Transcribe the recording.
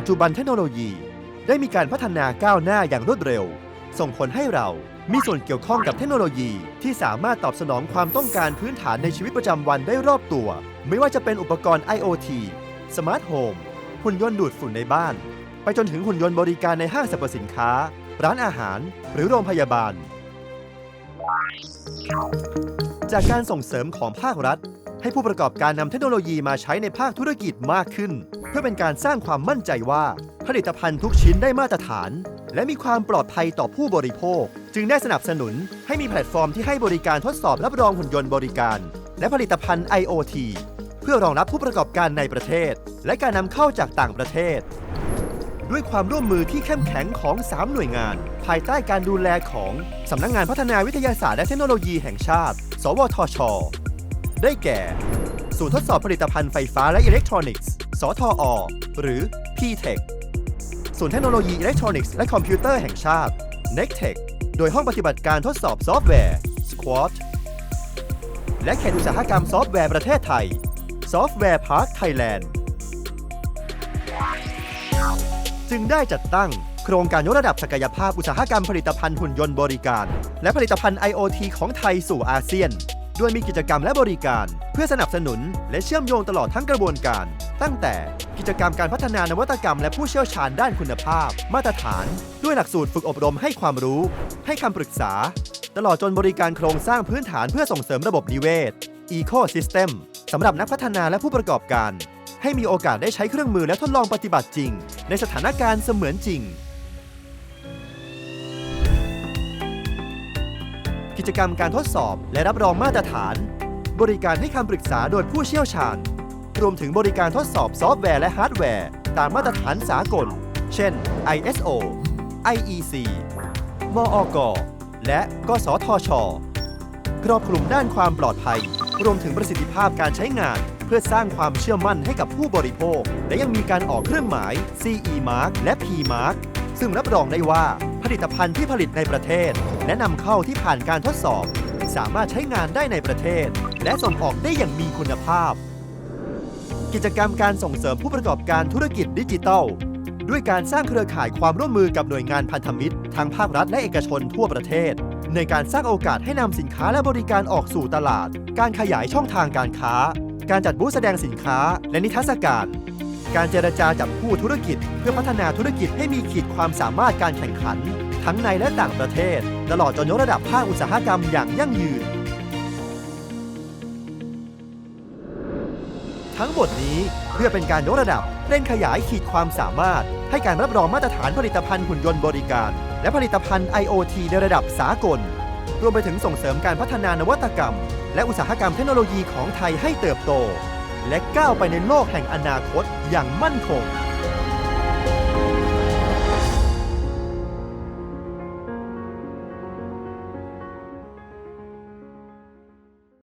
ปัจจุบันเทคโนโลยีได้มีการพัฒนาก้าวหน้าอย่างรวดเร็ว ส่งผลให้เรามีส่วนเกี่ยวข้องกับเทคโนโลยีที่สามารถตอบสนองความต้องการพื้นฐานในชีวิตประจำวันได้รอบตัว ไม่ว่าจะเป็นอุปกรณ์ IoT สมาร์ทโฮมหุ่นยนต์ดูดฝุ่นในบ้าน ไปจนถึงหุ่นยนต์บริการในห้างสรรพสินค้า ร้านอาหาร หรือโรงพยาบาล จากการส่งเสริมของภาครัฐ ให้ผู้ประกอบการนำเทคโนโลยีมาใช้ในภาคธุรกิจมากขึ้น เพื่อเป็นการสร้างความมั่นใจว่า ผลิตภัณฑ์ทุกชิ้นได้มาตรฐาน และมีความปลอดภัยต่อผู้บริโภค จึงได้สนับสนุนให้มีแพลตฟอร์มที่ให้บริการทดสอบรับรองหุ่นยนต์บริการ และผลิตภัณฑ์ IoT เพื่อรองรับผู้ประกอบการในประเทศ และการนำเข้าจากต่างประเทศ ด้วยความร่วมมือที่เข้มแข็งของ 3 หน่วยงาน ภายใต้การดูแลของสำนักงงานพัฒนาวิทยาศาสตร์และเทคโนโลยีแห่งชาติ สวทช ได้แก่ ศูนย์ทดสอบผลิตภัณฑ์ไฟฟ้าและอิเล็กทรอนิกส์ สทอ หรือ PTech ศูนย์เทคโนโลยีอิเล็กทรอนิกส์และคอมพิวเตอร์แห่งชาติ NECTEC โดยห้องปฏิบัติการทดสอบซอฟต์แวร์ Squad และเขตอุตสาหกรรมซอฟต์แวร์ประเทศไทย Software Park Thailand จึงได้จัดตั้งโครงการยกระดับศักยภาพอุตสาหกรรมผลิตภัณฑ์หุ่นยนต์บริการ และผลิตภัณฑ์ IoT ของไทยสู่อาเซียน ด้วยมีกิจกรรมและบริการ เพื่อสนับสนุนและเชื่อมโยงตลอดทั้งกระบวนการ ตั้งแต่กิจกรรมการพัฒนานวัตกรรมและผู้เชี่ยวชาญด้านคุณภาพ มาตรฐาน ด้วยหลักสูตรฝึกอบรมให้ความรู้ ให้คำปรึกษา ตลอดจนบริการโครงสร้างพื้นฐานเพื่อส่งเสริมระบบนิเวศ Ecosystem สำหรับนักพัฒนาและผู้ประกอบการ ให้มีโอกาสได้ใช้เครื่องมือและทดลองปฏิบัติจริง ในสถานการณ์เสมือนจริง กิจกรรมการทดสอบและรับรองมาตรฐาน บริการให้คำปรึกษาโดยผู้เชี่ยวชาญ รวมถึงบริการทดสอบซอฟต์แวร์และฮาร์ดแวร์ ตามมาตรฐานสากล เช่น ISO IEC มอกและกสทช ครอบคลุมด้านความปลอดภัย รวมถึงประสิทธิภาพการใช้งาน เพื่อสร้างความเชื่อมั่นให้กับผู้บริโภค และยังมีการออกเครื่องหมาย CE Mark และ P Mark ซึ่งรับรองได้ว่าผลิตภัณฑ์ที่ผลิตในประเทศ และนำเข้าที่ผ่านการทดสอบ สามารถใช้งานได้ในประเทศ และส่งออกได้อย่างมีคุณภาพ กิจกรรมการส่งเสริมผู้ประกอบการธุรกิจดิจิทัล ด้วยการสร้างเครือข่ายความร่วมมือกับหน่วยงานพันธมิตรทางภาครัฐและเอกชนทั่วประเทศ ในการสร้างโอกาสให้นำสินค้าและบริการออกสู่ตลาด การขยายช่องทางการค้า การจัดบูธแสดงสินค้า และนิทรรศการ การเจรจาจับคู่ธุรกิจ เพื่อพัฒนาธุรกิจให้มีขีดความสามารถการแข่งขัน ทั้งในและต่างประเทศ ตลอดจนยกระดับภาคอุตสาหกรรมอย่างยั่งยืน ทั้งหมดนี้เพื่อเป็นการยกระดับเร่งขยายขีดความสามารถ ให้การรับรองมาตรฐานผลิตภัณฑ์หุ่นยนต์บริการ และผลิตภัณฑ์ IoT ในระดับสากล รวมไปถึงส่งเสริมการพัฒนานวัตกรรม และอุตสาหกรรมเทคโนโลยีของไทยให้เติบโต และก้าวไปในโลกแห่งอนาคตอย่างมั่นคง